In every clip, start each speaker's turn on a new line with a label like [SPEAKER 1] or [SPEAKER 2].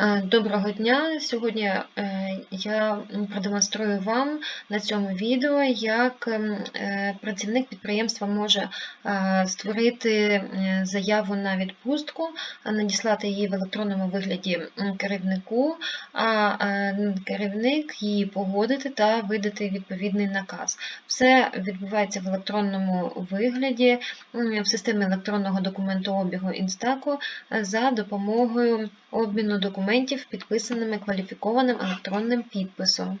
[SPEAKER 1] Е, Доброго дня! Сьогодні е, я продемонструю вам на цьому відео, як ем, е, працівник підприємства може е, створити е, заяву на відпустку, надіслати її в електронному вигляді керівнику, а керівник її погодити та видати відповідний наказ. Все відбувається в електронному вигляді в системі електронного документообігу Instaco за допомогою обміну документів, підписаними кваліфікованим електронним підписом.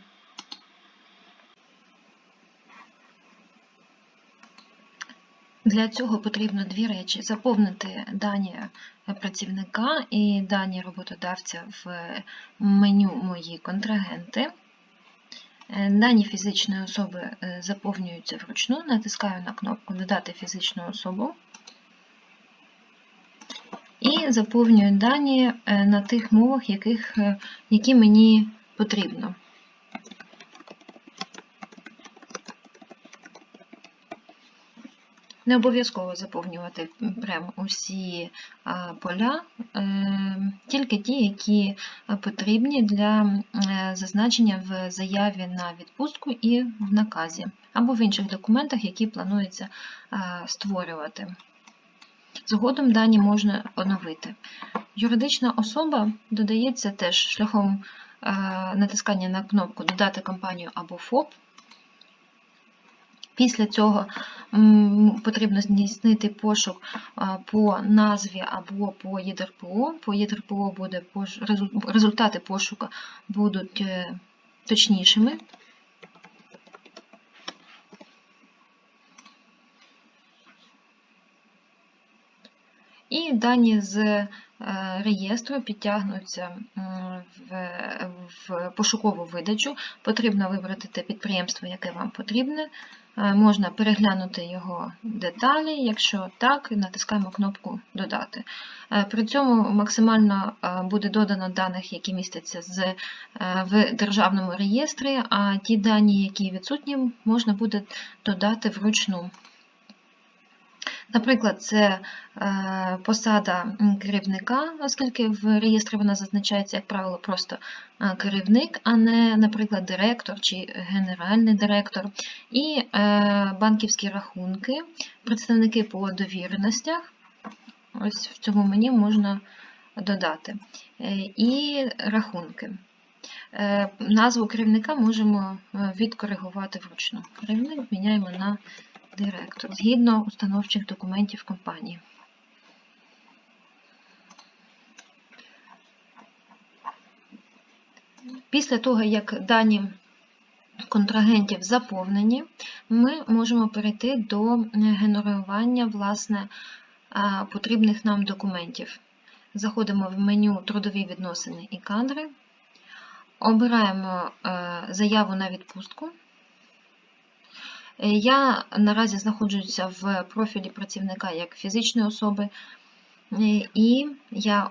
[SPEAKER 1] Для цього потрібно дві речі: заповнити дані працівника і дані роботодавця в меню Мої контрагенти. Дані фізичної особи е, заповнюються вручну, натискаю на кнопку Додати фізичну особу. І заповнюю дані е, на тих мовах, е, які мені потрібно. Не обов'язково заповнювати прямо усі поля, е, тільки ті, які потрібні для зазначення в заяві на відпустку і в наказі, або в інших документах, які планується створювати. Згодом дані можна оновити. Юридична особа додається теж шляхом е, натискання на кнопку Додати компанію або ФОП. Після цього потрібно здійснити пошук е, по назві або по ЄДРПО. По ЄДРПО результати пошуку будуть е, точнішими. І дані з е, реєстру підтягнуться в пошукову видачу. Потрібно вибрати те підприємство, яке вам потрібне. Е, можна переглянути його деталі, якщо так, натискаємо кнопку Додати. Е, при цьому максимально буде додано даних, які містяться в державному реєстрі, а ті дані, які відсутні, можна буде додати вручну. Наприклад, це е, посада керівника, оскільки в реєстрі вона зазначається, як правило, просто е, керівник, а не, наприклад, директор чи генеральний директор, і е, банківські рахунки, представники по довіреностях. Ось в цьому мені можна додати. І рахунки. Назву керівника можемо відкоригувати вручну. Керівник міняємо на директор згідно установчих документів компанії. Після того, як дані контрагентів заповнені, ми можемо перейти до генерування власне, потрібних нам документів. Заходимо в меню Трудові відносини і кадри, обираємо е, заяву на відпустку. Е, я наразі знаходжуся в профілі працівника як фізичної особи, е, і я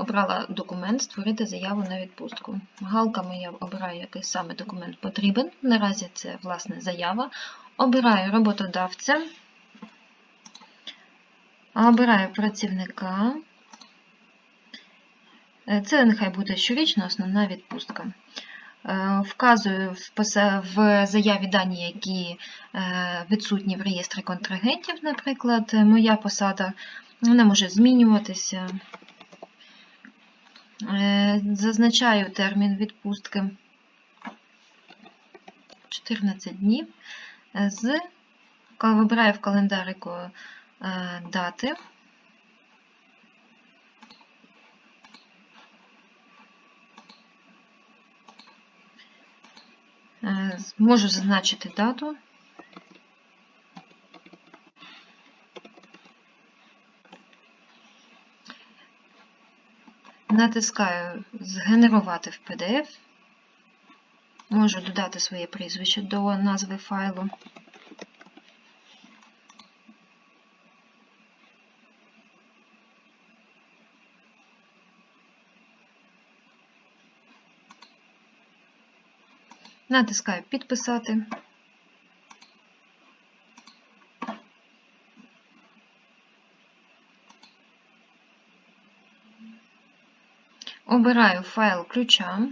[SPEAKER 1] обрала документ Створити заяву на відпустку. Галками я обираю, який саме документ потрібен. Наразі це власне заява. Обираю роботодавця, обираю працівника. Е, це нехай буде щорічна основна відпустка. Е, вказую в заяві дані, які е, відсутні в реєстрі контрагентів, наприклад, моя посада, вона може змінюватися. Е, зазначаю термін відпустки 14 днів, вибираю в календарику дати. Можу зазначити дату. Натискаю Згенерувати в PDF. Можу додати своє прізвище до назви файлу. Натискаю Підписати. Обираю файл ключа.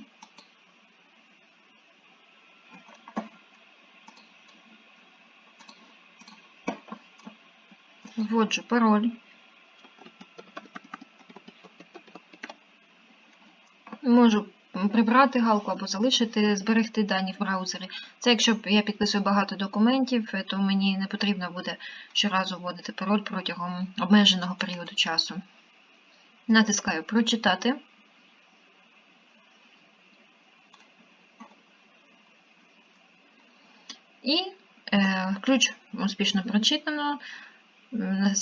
[SPEAKER 1] Вводжу пароль. Можу прибрати галку або залишити, зберегти дані в браузері. Це якщо я підписую багато документів, то мені не потрібно буде щоразу вводити пароль протягом обмеженого періоду часу. Натискаю Прочитати. І е, ключ успішно прочитано.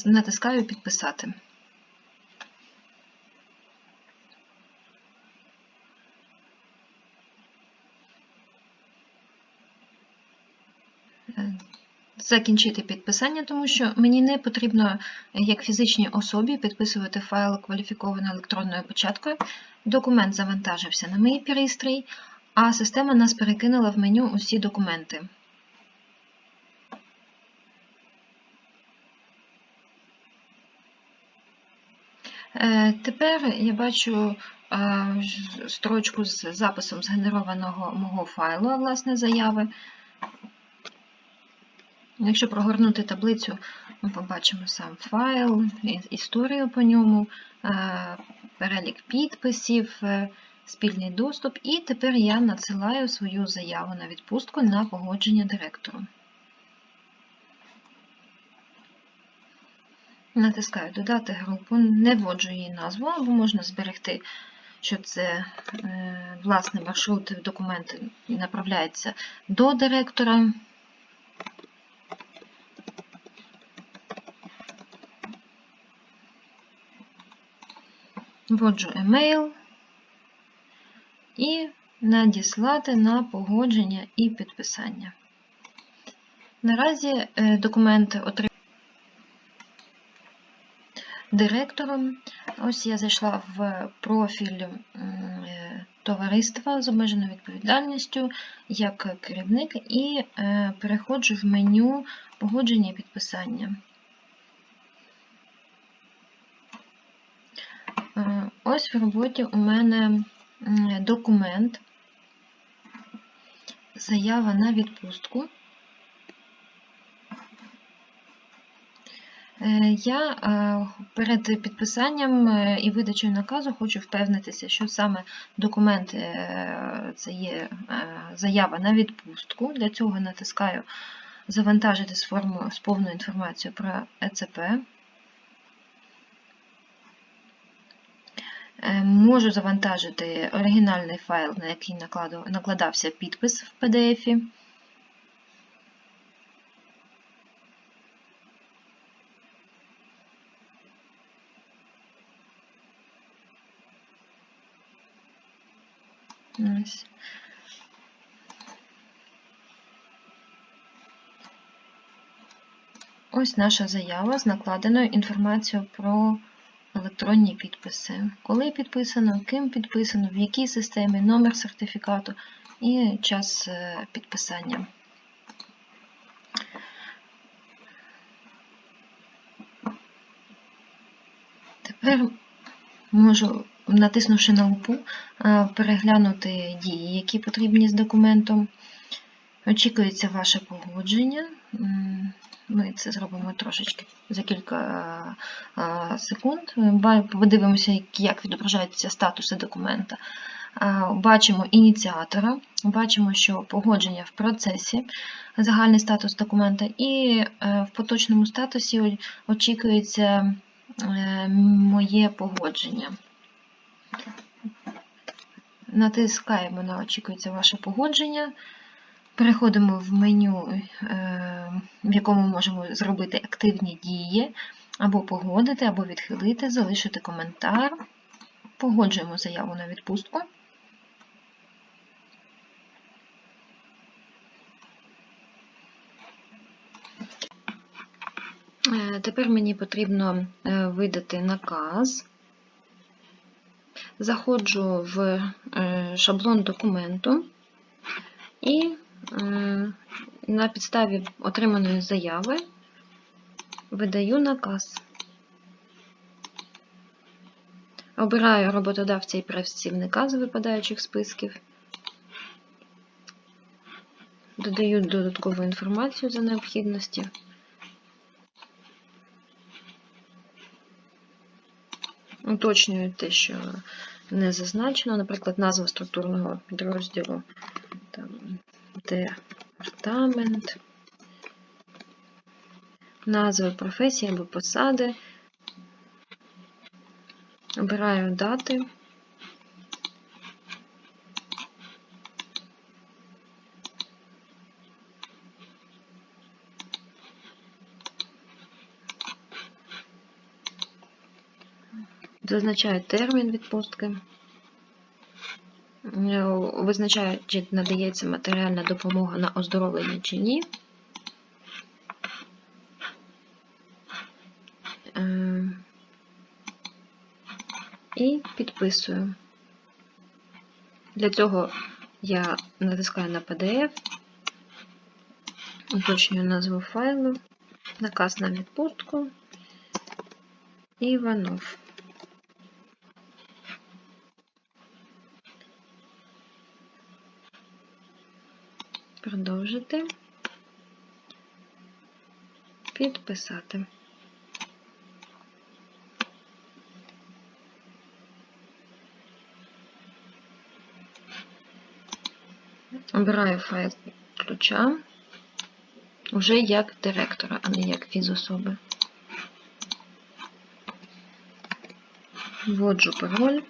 [SPEAKER 1] Натискаю Підписати. Закінчити підписання, тому що мені не потрібно, як фізичній особі, підписувати файл кваліфікованою електронною початкою. Документ завантажився на мій пристрій, а система нас перекинула в меню усі документи. Е, тепер я бачу е, строчку з записом згенерованого мого файлу, власне заяви. Якщо прогорнути таблицю, ми побачимо сам файл, історію по ньому, е, перелік підписів, спільний доступ, і тепер я надсилаю свою заяву на відпустку на погодження директору. Натискаю Додати групу, не вводжу її назву, або можна зберегти, що це е, власний маршрут документ направляється до директора. Вводжу емейл і надіслати на погодження і підписання. Наразі е, документ отримав директором. Ось я зайшла в профіль е, товариства з обмеженою відповідальністю як керівник і е, переходжу в меню погодження і підписання. Е, ось в роботі у мене документ, заява на відпустку. Е, я е, перед підписанням е, і видачею наказу хочу впевнитися, що саме документ це є заява на відпустку. Для цього натискаю Завантажити з повною інформацією про ЕЦП. Можу завантажити оригінальний файл, на який накладався підпис в PDF. Ось. Ось наша заява з накладеною інформацією про електронні підписи. Коли підписано, ким підписано, в якій системі, номер сертифікату і час е, підписання. Тепер можу натиснувши на лупу, е, переглянути дії, які потрібні з документом. Очікується ваше погодження. Ми це зробимо трошечки за кілька е, секунд. Подивимося, як відображаються статуси документа. Е, бачимо ініціатора, бачимо, що погодження в процесі, загальний статус документа, і в поточному статусі очікується моє погодження. Натискаємо на очікується ваше погодження. Переходимо в меню, е, в якому можемо зробити активні дії, або погодити, або відхилити, залишити коментар. Погоджуємо заяву на відпустку. Е, тепер мені потрібно е, видати наказ. Заходжу в шаблон документу і на підставі отриманої заяви видаю наказ. Обираю роботодавця і працівника з випадаючих списків. Додаю додаткову інформацію за необхідності. Уточнюю те, що не зазначено, наприклад, назва структурного підрозділу, там, департамент, назви професії або посади. Обираю дати. Зазначаю термін відпустки. Е, Визначаю, чи надається матеріальна допомога на оздоровлення чи ні. Е, І підписую. Для цього я натискаю на PDF, уточнюю назву файлу, наказ на відпустку Іванов. Продовжити. Підписати. Обираю файл ключа вже як директора, а не як фізособи. Вводжу пароль.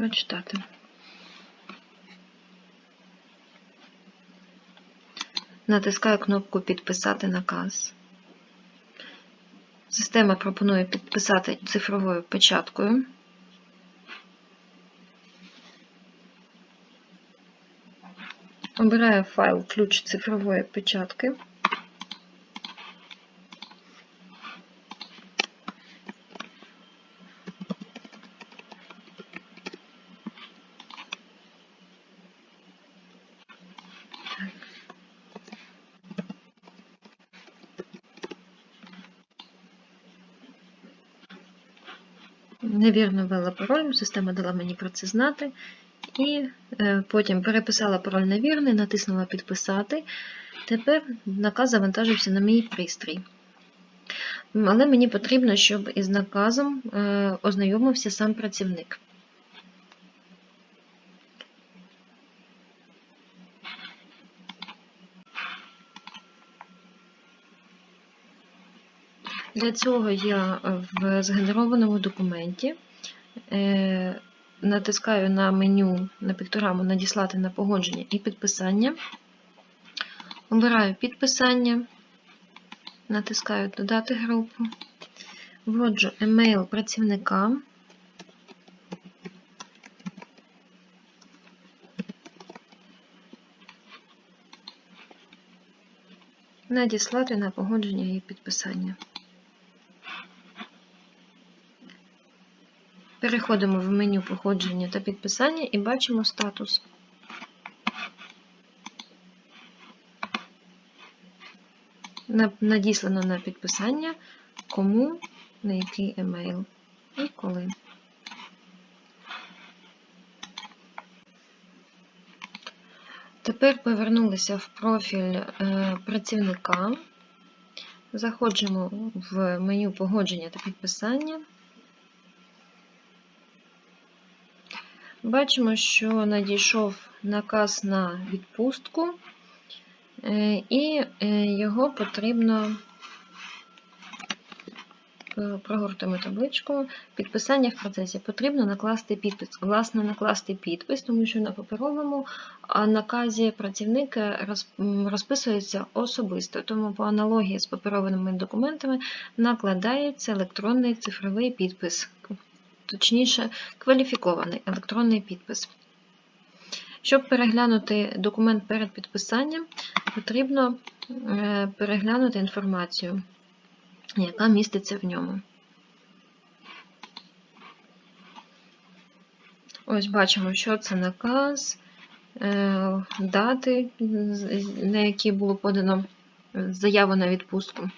[SPEAKER 1] Прочитати. Натискаю кнопку Підписати наказ. Система пропонує підписати цифровою печаткою. Обираю файл ключ цифрової печатки. Невірно ввела пароль, система дала мені про це знати. І е, потім переписала пароль невірний, натиснула Підписати. Тепер наказ завантажився на мій пристрій. Але мені потрібно, щоб із наказом е, ознайомився сам працівник. Для цього я в згенерованому документі е, натискаю на меню на піктограму Надіслати на погодження і підписання. Обираю підписання, натискаю Додати групу, вводжу емейл працівника. Надіслати на погодження і підписання. Переходимо в меню походження та підписання і бачимо статус. Надіслано на підписання, кому, на який емейл і коли. Тепер повернулися в профіль е, працівника, заходимо в меню погодження та підписання. Бачимо, що надійшов наказ на відпустку, е, і е, його потрібно е, прогортуємо табличку. Підписання в процесі потрібно накласти підпис. Власне, накласти підпис, тому що на паперовому наказі працівник розписується особисто, тому по аналогії з паперовими документами накладається електронний цифровий підпис точніше, кваліфікований електронний підпис. Щоб переглянути документ перед підписанням, потрібно е, переглянути інформацію, яка міститься в ньому. Ось бачимо, що це наказ, е, дати, на які було подано заяву на відпустку.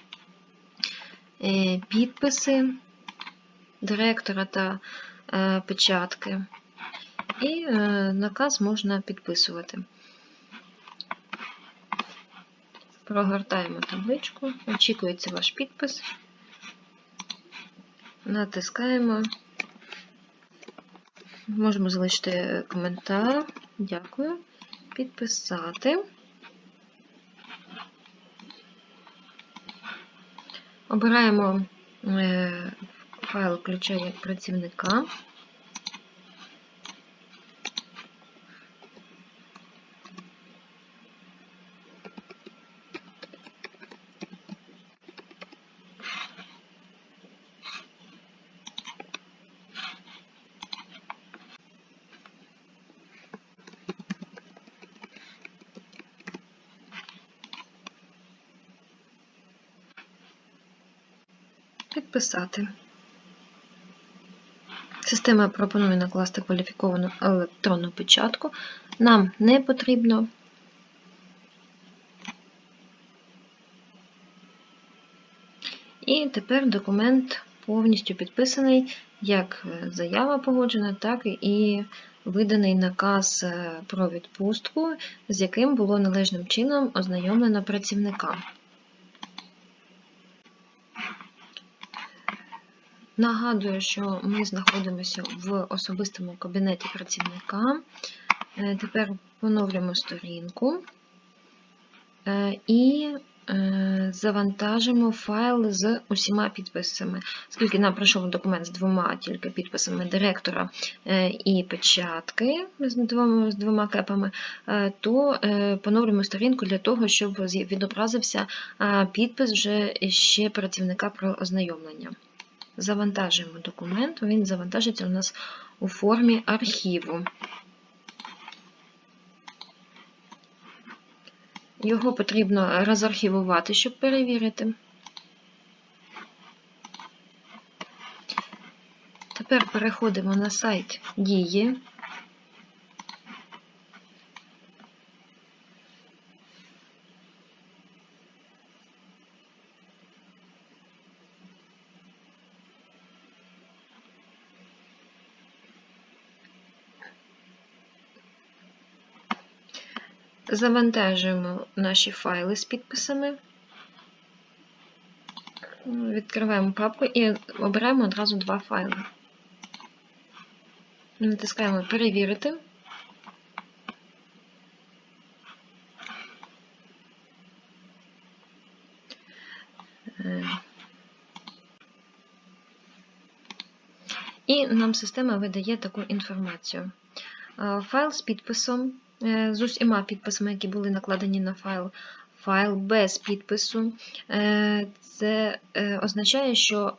[SPEAKER 1] е, підписи директора та е, печатки. І е, наказ можна підписувати. Прогортаємо табличку, очікується ваш підпис. Натискаємо. Можемо залишити коментар. Дякую. Підписати. Обираємо е, файл ключа як працівника. Підписати. Система пропонує накласти кваліфіковану електронну печатку. Нам не потрібно. І тепер документ повністю підписаний, як заява погоджена, так і виданий наказ е, про відпустку, з яким було належним чином ознайомлено працівника. Нагадую, що ми знаходимося в особистому кабінеті працівника. Е, Тепер поновлюємо сторінку е, і е, завантажимо файл з усіма підписами. Оскільки нам прийшов документ з двома тільки підписами директора і печатки з двома, з двома кепами, то поновлюємо сторінку для того, щоб відобразився підпис вже ще працівника про ознайомлення. Завантажуємо документ, він завантажиться у нас у формі архіву. Його потрібно розархівувати, щоб перевірити. Тепер переходимо на сайт Дії. Завантажуємо наші файли з підписами, відкриваємо папку і обираємо одразу два файли. Натискаємо Перевірити. І нам система видає таку інформацію. Файл з підписом Е, з усіма підписами, які були накладені на файл. Файл без підпису. Е, це е, означає, що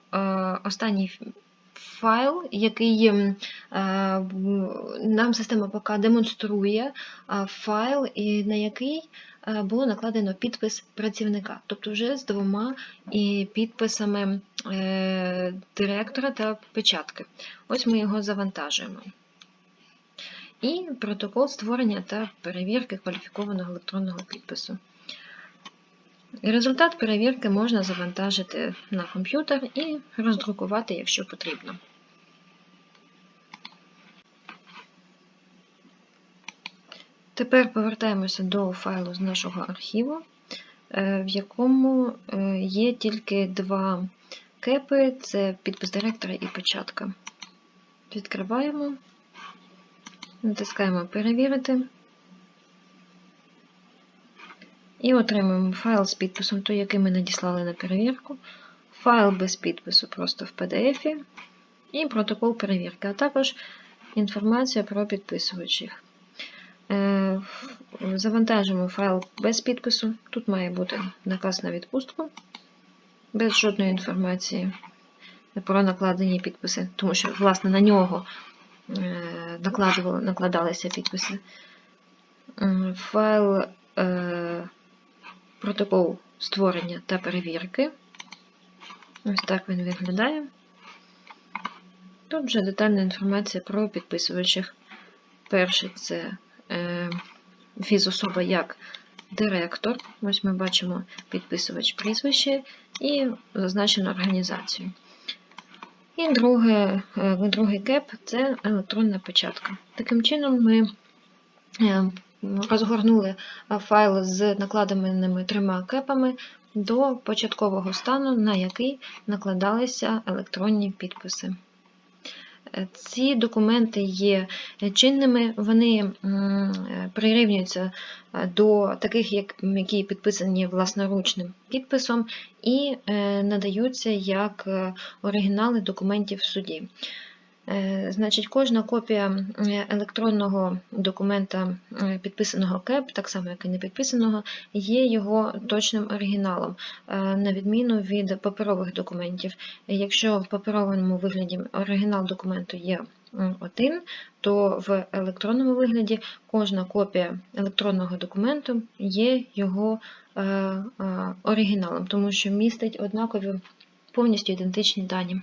[SPEAKER 1] останній файл, який нам система ПК демонструє файл, на який було накладено підпис працівника, тобто вже з двома підписами директора та печатки. Ось ми його завантажуємо і протокол створення та перевірки кваліфікованого електронного підпису. Результат перевірки можна завантажити на комп'ютер і роздрукувати, якщо потрібно. Тепер повертаємося до файлу з нашого архіву, е, в якому е, є тільки два кепи це підпис директора і печатка. Відкриваємо. Натискаємо Перевірити. І отримуємо файл з підписом, той, який ми надіслали на перевірку, файл без підпису просто в PDF і протокол перевірки, а також інформація про підписувачів. Е, завантажимо файл без підпису. Тут має бути наказ на відпустку, без жодної інформації про накладені підписи, тому що, власне, на нього накладалися підписи. Файл е, протокол створення та перевірки. Ось так він виглядає. Тут вже детальна інформація про підписувачів. Перший це е, фізособа як директор. Ось ми бачимо підписувач прізвище і зазначено організацію. І друге, е, другий кеп це електронна печатка. Таким чином, ми е, розгорнули е, файл з накладеними трьома кепами до початкового стану, на який накладалися електронні підписи. Ці документи є чинними, вони прирівнюються е, до таких, як, які підписані власноручним підписом, і е, надаються як е, оригінали документів в суді. Е, Значить, кожна копія е, електронного документа, підписаного КЕП, так само як і не підписаного, є його точним оригіналом, е, на відміну від паперових документів. Якщо в паперовому вигляді оригінал документу є один, то в електронному вигляді кожна копія електронного документу є його оригіналом, тому що містить однакові повністю ідентичні дані.